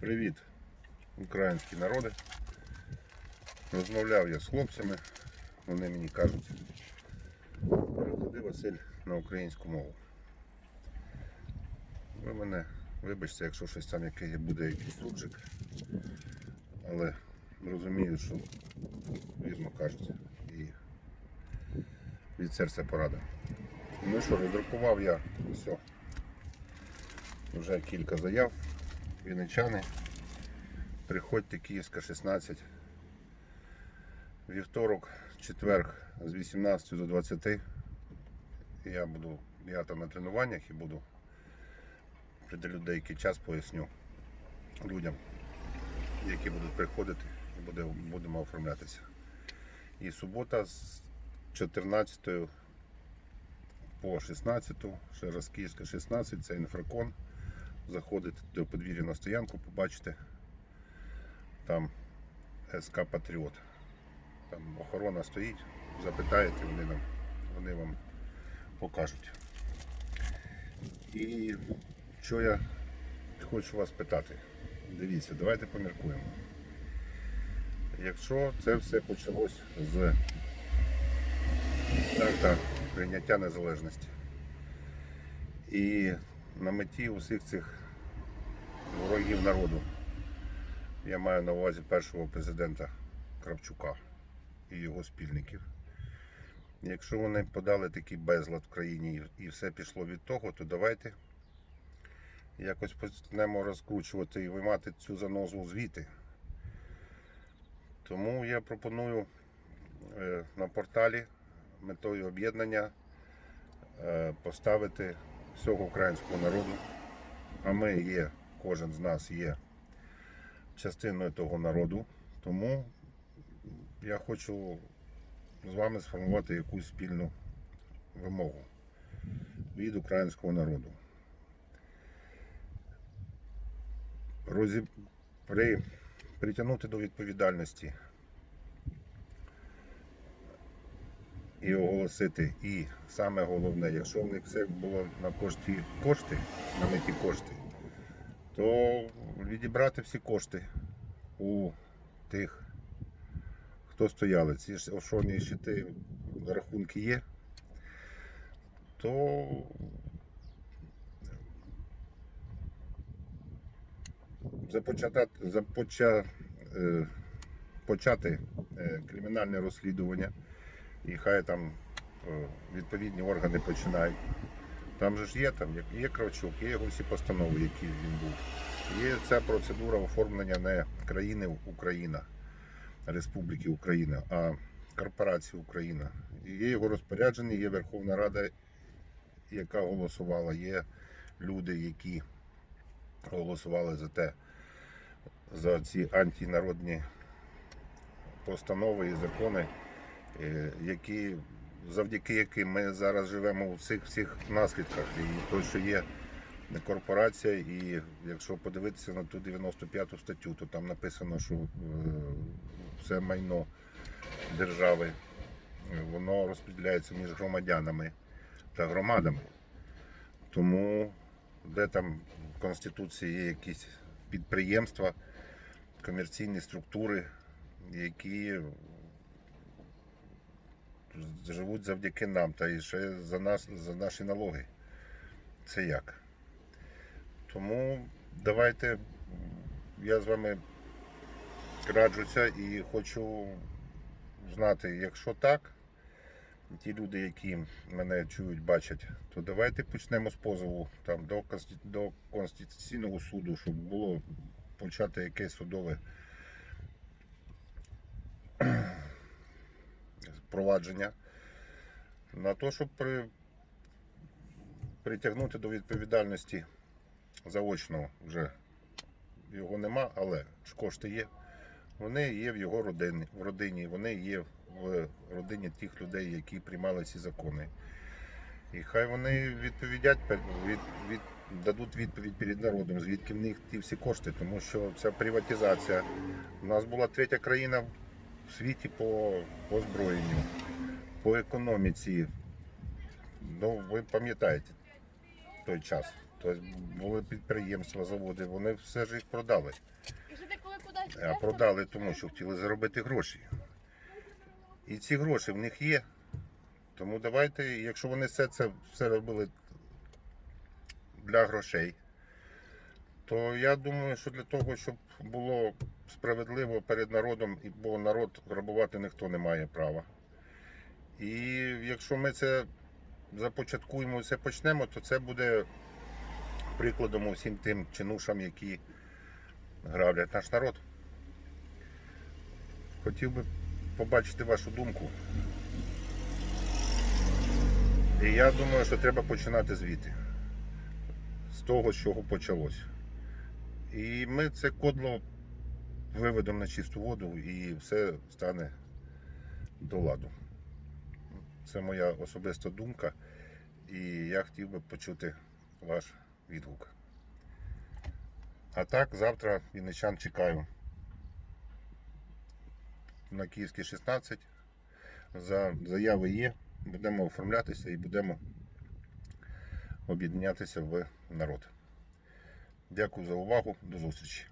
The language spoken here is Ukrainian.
Привіт, українські народи. Розмовляв я з хлопцями, вони мені кажуть, переходи Василь на українську мову. Ви мене вибачте, якщо щось там яке буде якийсь суржик, але розумію, що вірно кажуть. І від серця порада. Ну що, роздрукував я все. Вже кілька заяв. Вінничани. Приходьте Київська 16. Вівторок, четверг з 18 до 20. Я буду, я там на тренуваннях і буду приділю деякий час поясню людям, які будуть приходити і буде, будемо оформлятися. І субота з 14 по 16, ще раз Київська 16, це інфракон. Заходите до подвір'я на стоянку, побачите там СК Патріот. Там охорона стоїть, запитаєте, вони, нам, вони вам покажуть. І що я хочу вас питати? Дивіться, давайте поміркуємо. Якщо це все почалось з акта прийняття незалежності. І на меті усіх цих ворогів народу я маю на увазі першого президента Кравчука і його спільників. Якщо вони подали такий безлад в країні і все пішло від того, то давайте якось почнемо розкручувати і виймати цю занозу звіти. Тому я пропоную е, на порталі метою об'єднання е, поставити всього українського народу. А ми є, кожен з нас є частиною того народу. Тому я хочу з вами сформувати якусь спільну вимогу від українського народу. Розіб... При... Притягнути до відповідальності і оголосити. І саме головне, якщо в них все було на кошті кошти, на меті кошти, то відібрати всі кошти у тих, хто стояли. Ці ж офшорні щити рахунки є, то започати, започа, е, почати е, кримінальне розслідування і хай там е, відповідні органи починають. Там же ж є, там є- Кравчук, є його всі постанови, які він був. Є ця процедура оформлення не країни Україна, Республіки Україна, а корпорації Україна. Є його розпорядження, є Верховна Рада, яка голосувала, є люди, які голосували за те, за ці антинародні постанови і закони, е, які, завдяки яким ми зараз живемо у цих всіх наслідках. І то, що є корпорація, і якщо подивитися на ту 95 статтю, то там написано, що все майно держави воно розподіляється між громадянами та громадами. Тому де там в Конституції є якісь підприємства, комерційні структури, які живуть завдяки нам та і ще за нас, за наші налоги. Це як? Тому давайте я з вами раджуся і хочу знати, якщо так, ті люди, які мене чують, бачать, то давайте почнемо з позову там, до, до Конституційного суду, щоб було почати якесь судове провадження на те, щоб при, притягнути до відповідальності заочно вже його нема, але кошти є. Вони є в його родині, в родині, вони є в родині тих людей, які приймали ці закони. І хай вони відповідять від, від, дадуть відповідь перед народом, звідки в них ті всі кошти, тому що це приватизація. У нас була третя країна в світі по озброєнню, по економіці. Ну, ви пам'ятаєте той час. Тобто були підприємства, заводи, вони все ж їх продали. А продали тому, що хотіли заробити гроші. І ці гроші в них є. Тому давайте, якщо вони все це все робили для грошей, то я думаю, що для того, щоб було справедливо перед народом, бо народ грабувати ніхто не має права. І якщо ми це започаткуємо, це почнемо, то це буде прикладом усім тим чинушам, які граблять наш народ. Хотів би побачити вашу думку. І я думаю, що треба починати звідти. З того, з чого почалось. І ми це кодло виведемо на чисту воду і все стане до ладу. Це моя особиста думка. І я хотів би почути ваш відгук. А так, завтра вінничан чекаю на Київській 16. За заяви є. Будемо оформлятися і будемо об'єднятися в народ. Дякую за увагу. До зустрічі.